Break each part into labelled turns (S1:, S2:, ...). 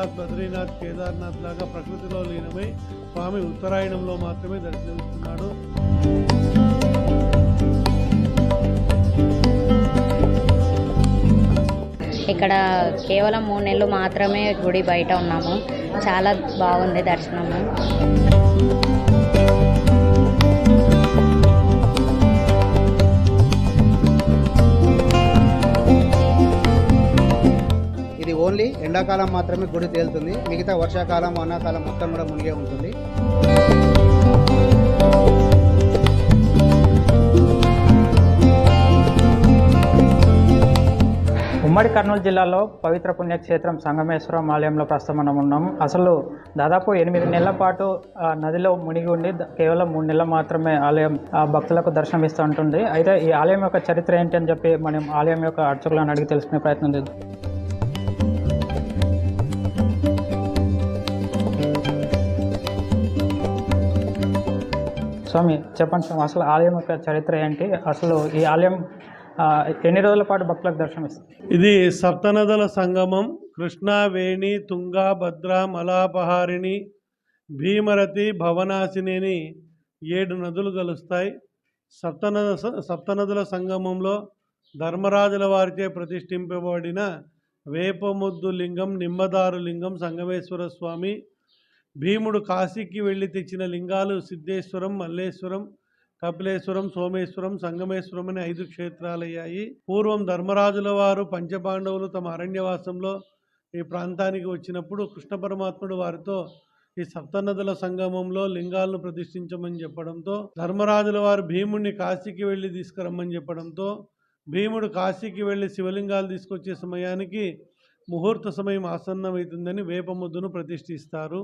S1: అమర్నాథ్ బద్రీనాథ్ కేదార్నాథ్ లాగా ప్రకృతిలో లీనమై స్వామి ఉత్తరాయణంలో మాత్రమే దర్శనమిస్తున్నాడు.
S2: ఇక్కడ కేవలం మూడు నెలలు మాత్రమే గుడి బయట ఉన్నాము. చాలా బాగుంది దర్శనము.
S3: ఓన్లీ ఎండాకాలం మాత్రమే గుడి తేలుతుంది. మిగతా వర్షాకాలం వానాకాలం మొత్తం కూడా మునిగే ఉంటుంది.
S4: ఉమ్మడి కర్నూలు జిల్లాలో పవిత్ర పుణ్యక్షేత్రం సంగమేశ్వరం ఆలయంలో ప్రస్తుతం మనం ఉన్నాం అసలు దాదాపు ఎనిమిది నెలల పాటు ఆ, నదిలో మునిగి ఉండి కేవలం మూడు నెలలు మాత్రమే ఆలయం ఆ, భక్తులకు దర్శనం ఇస్తూ ఉంటుంది. అయితే ఈ ఆలయం యొక్క చరిత్ర ఏంటి అని చెప్పి మనం ఆలయం యొక్క అర్చకులను అడిగి తెలుసుకునే ప్రయత్నం చేద్దాం. స్వామి చెప్పండి స్వామి అసలు ఆలయం యొక్క చరిత్ర ఏంటి? అసలు ఈ ఆలయం ఎన్ని రోజుల పాటు భక్తులకు దర్శనం ఇస్తుంది
S1: ఇది సప్తనదుల సంగమం. కృష్ణా వేణి తుంగా భద్ర మలాపహారిణి భీమరతి భవనాశిని అని ఏడు నదులు కలుస్తాయి. సప్తనద సప్తనదుల సంగమంలో ధర్మరాజుల వారిచే ప్రతిష్ఠింపబడిన వేపముద్దు లింగం నిమ్మదారు లింగం సంగమేశ్వర స్వామి భీముడు కాశీకి వెళ్ళి తెచ్చిన లింగాలు సిద్ధేశ్వరం మల్లేశ్వరం కపిలేశ్వరం సోమేశ్వరం సంగమేశ్వరం అనే ఐదు క్షేత్రాలయ్యాయి. పూర్వం ధర్మరాజుల వారు పంచపాండవులు తమ అరణ్యవాసంలో ఈ ప్రాంతానికి వచ్చినప్పుడు కృష్ణ పరమాత్ముడు వారితో ఈ సప్తనదుల సంగమంలో లింగాలను ప్రతిష్ఠించమని చెప్పడంతో ధర్మరాజుల వారు భీముడిని కాశీకి వెళ్ళి తీసుకురమ్మని చెప్పడంతో భీముడు కాశీకి వెళ్ళి శివలింగాలు తీసుకొచ్చే సమయానికి ముహూర్త సమయం ఆసన్నమవుతుందని వేపముద్దును ప్రతిష్ఠిస్తారు.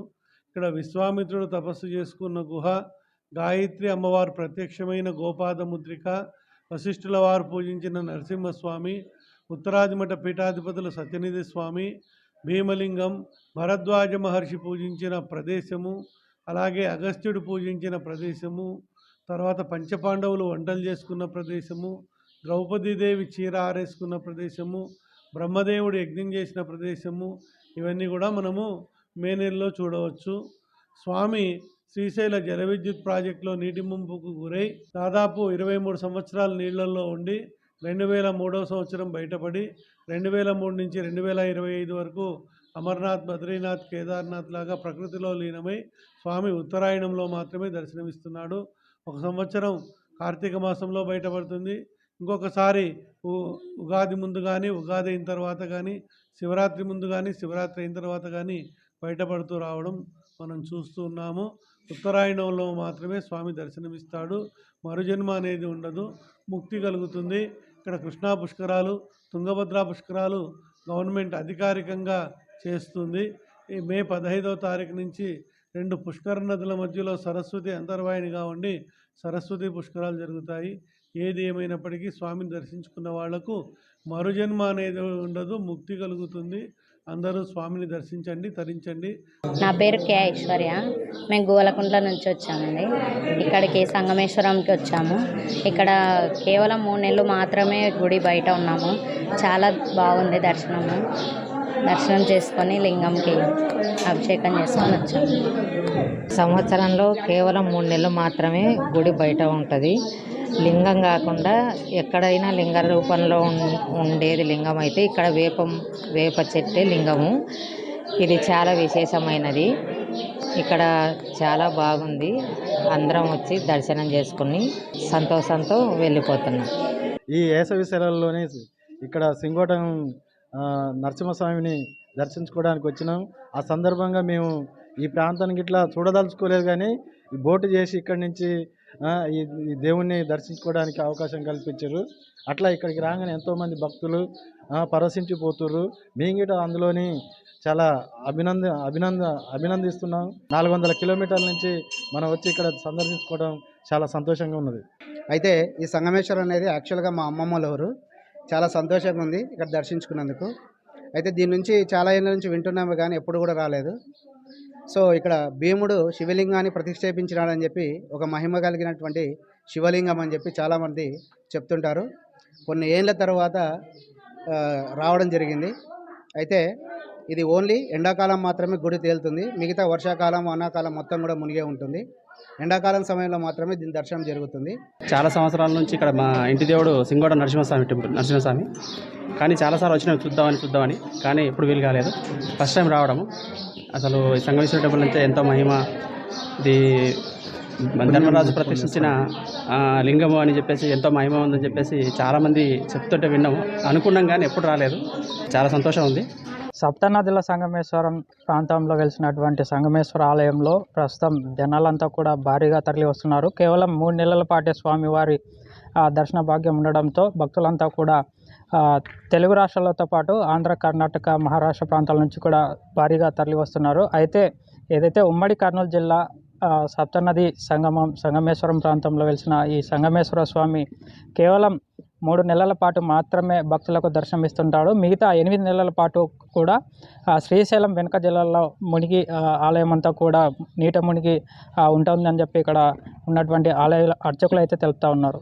S1: ఇక్కడ విశ్వామిత్రుడు తపస్సు చేసుకున్న గుహ గాయత్రి అమ్మవారు ప్రత్యక్షమైన గోపాద ముద్రిక వశిష్ఠుల వారు పూజించిన నరసింహస్వామి ఉత్తరాదిమఠ పీఠాధిపతుల సత్యనిధి స్వామి భీమలింగం భరద్వాజ మహర్షి పూజించిన ప్రదేశము అలాగే అగస్త్యుడు పూజించిన ప్రదేశము తర్వాత పంచపాండవులు వంటలు చేసుకున్న ప్రదేశము ద్రౌపదీదేవి చీర ఆరేసుకున్న ప్రదేశము బ్రహ్మదేవుడు యజ్ఞం చేసిన ప్రదేశము ఇవన్నీ కూడా మనము మే నెలలో చూడవచ్చు. స్వామి శ్రీశైల జల విద్యుత్ ప్రాజెక్టులో నీటి ముంపుకు గురై దాదాపు ఇరవై మూడు సంవత్సరాలు నీళ్ళలో ఉండి రెండు వేల మూడవ సంవత్సరం బయటపడి రెండు వేల మూడు నుంచి రెండు వేల ఇరవై ఐదు వరకు అమర్నాథ్ బద్రీనాథ్ కేదార్నాథ్ లాగా ప్రకృతిలో లీనమై స్వామి ఉత్తరాయణంలో మాత్రమే దర్శనమిస్తున్నాడు. ఒక సంవత్సరం కార్తీక మాసంలో బయటపడుతుంది. ఇంకొకసారి ఉ- ఉగాది ముందు కానీ ఉగాది అయిన తర్వాత కానీ శివరాత్రి ముందు కానీ శివరాత్రి అయిన తర్వాత కానీ బయటపడుతూ రావడం మనం చూస్తూ ఉన్నాము ఉత్తరాయణంలో మాత్రమే స్వామి దర్శనమిస్తాడు. మరుజన్మ అనేది ఉండదు. ముక్తి కలుగుతుంది. ఇక్కడ కృష్ణా పుష్కరాలు తుంగభద్ర పుష్కరాలు గవర్నమెంట్ అధికారికంగా చేస్తుంది. ఈ మే పదహైదవ తారీఖు నుంచి రెండు పుష్కర నదుల మధ్యలో సరస్వతి అంతర్వాహినిగా ఉండి సరస్వతి పుష్కరాలు జరుగుతాయి. ఏది ఏమైనప్పటికీ స్వామిని దర్శించుకున్న వాళ్ళకు మరుజన్మ అనేది ఉండదు ముక్తి కలుగుతుంది. అందరూ స్వామిని దర్శించండి తరించండి.
S2: నా పేరు కే ఐశ్వర్య. మేము గోలకుంట్ల నుంచి వచ్చామండి. ఇక్కడికి సంగమేశ్వరంకి వచ్చాము. ఇక్కడ కేవలం మూడు నెలలు మాత్రమే గుడి బయట ఉన్నాము. చాలా బాగుంది దర్శనము. దర్శనం చేసుకొని లింగంకి అభిషేకం చేసుకొని వచ్చాము.
S5: సంవత్సరంలో కేవలం మూడు నెలలు మాత్రమే గుడి బయట ఉంటుంది. లింగం కాకుండా ఎక్కడైనా లింగ రూపంలో ఉం- ఉండేది లింగం అయితే ఇక్కడ వేపం వేప చెట్టే లింగము. ఇది చాలా విశేషమైనది. ఇక్కడ చాలా బాగుంది. అందరం వచ్చి దర్శనం చేసుకుని సంతోషంతో వెళ్ళిపోతున్నాం.
S6: ఈ వేసవి సెలవుల్లోనే ఇక్కడ సింగోటం నరసింహస్వామిని దర్శించుకోవడానికి వచ్చినాం. ఆ సందర్భంగా మేము ఈ ప్రాంతానికి ఇట్లా చూడదలుచుకోలేదు కానీ బోటు చేసి ఇక్కడి నుంచి ఈ దేవుణ్ణి దర్శించుకోవడానికి అవకాశం కల్పించారు. అట్లా ఇక్కడికి రాగానే ఎంతోమంది భక్తులు ఆ, పరవశించిపోతుర్రు. మేము గిట అందులోని చాలా అభినంద అభినంద అభినందిస్తున్నాం. నాలుగు వందల కిలోమీటర్ల నుంచి మనం వచ్చి ఇక్కడ సందర్శించుకోవడం చాలా సంతోషంగా ఉన్నది.
S3: అయితే ఈ సంగమేశ్వరం అనేది యాక్చువల్గా మా అమ్మమ్మ ఊరు. చాలా సంతోషంగా ఉంది ఇక్కడ దర్శించుకున్నందుకు. అయితే దీని నుంచి చాలా ఏళ్ళ నుంచి వింటున్నాము కానీ ఎప్పుడు కూడా రాలేదు. సో ఇక్కడ భీముడు శివలింగాన్ని ప్రతిష్ఠాపించినాడని చెప్పి ఒక మహిమ కలిగినటువంటి శివలింగం అని చెప్పి చాలామంది చెప్తుంటారు. కొన్ని ఏళ్ళ తర్వాత రావడం జరిగింది. అయితే ఇది ఓన్లీ ఎండాకాలం మాత్రమే గుడి తేలుతుంది. మిగతా వర్షాకాలం వానాకాలం మొత్తం కూడా మునిగే ఉంటుంది. ఎండాకాలం సమయంలో మాత్రమే దీని దర్శనం జరుగుతుంది.
S7: చాలా సంవత్సరాల నుంచి ఇక్కడ మా ఇంటి దేవుడు సింగోడ నరసింహస్వామి టెంపుల్ నరసింహస్వామి. కానీ చాలాసార్లు వచ్చినాం చూద్దామని చూద్దామని. కానీ ఎప్పుడు వీలు కాలేదు. ఫస్ట్ టైం రావడము. అసలు ఈ సంగమేశ్వర టెంపుల్ అంటే ఎంతో మహిమ. ఇది ధర్మరాజు ప్రతిష్ఠించిన లింగము అని చెప్పేసి ఎంతో మహిమ ఉందని చెప్పేసి చాలామంది చెప్తుంటే విన్నాము అనుకున్నాం కానీ ఎప్పుడు రాలేదు. చాలా సంతోషం ఉంది.
S4: సప్తనదుల సంగమేశ్వరం ప్రాంతంలో వెలిసినటువంటి సంగమేశ్వర ఆలయంలో ప్రస్తుతం జనాలంతా కూడా భారీగా తరలి వస్తున్నారు. కేవలం మూడు నెలల పాటే స్వామివారి ఆ, దర్శన భాగ్యం ఉండడంతో భక్తులంతా కూడా తెలుగు రాష్ట్రాలతో పాటు ఆంధ్ర కర్ణాటక మహారాష్ట్ర ప్రాంతాల నుంచి కూడా భారీగా తరలి వస్తున్నారు అయితే ఏదైతే ఉమ్మడి కర్నూలు జిల్లా సప్తనది సంగమం సంగమేశ్వరం ప్రాంతంలో వెలిసిన ఈ సంగమేశ్వర స్వామి కేవలం మూడు నెలల పాటు మాత్రమే భక్తులకు దర్శనమిస్తుంటాడు. మిగతా ఎనిమిది నెలల పాటు కూడా శ్రీశైలం వెనుక జిల్లాలో మునిగి ఆలయం అంతా కూడా నీట మునిగి ఉంటుందని చెప్పి ఇక్కడ ఉన్నటువంటి ఆలయ అర్చకులు అయితే తెలుపుతా ఉన్నారు.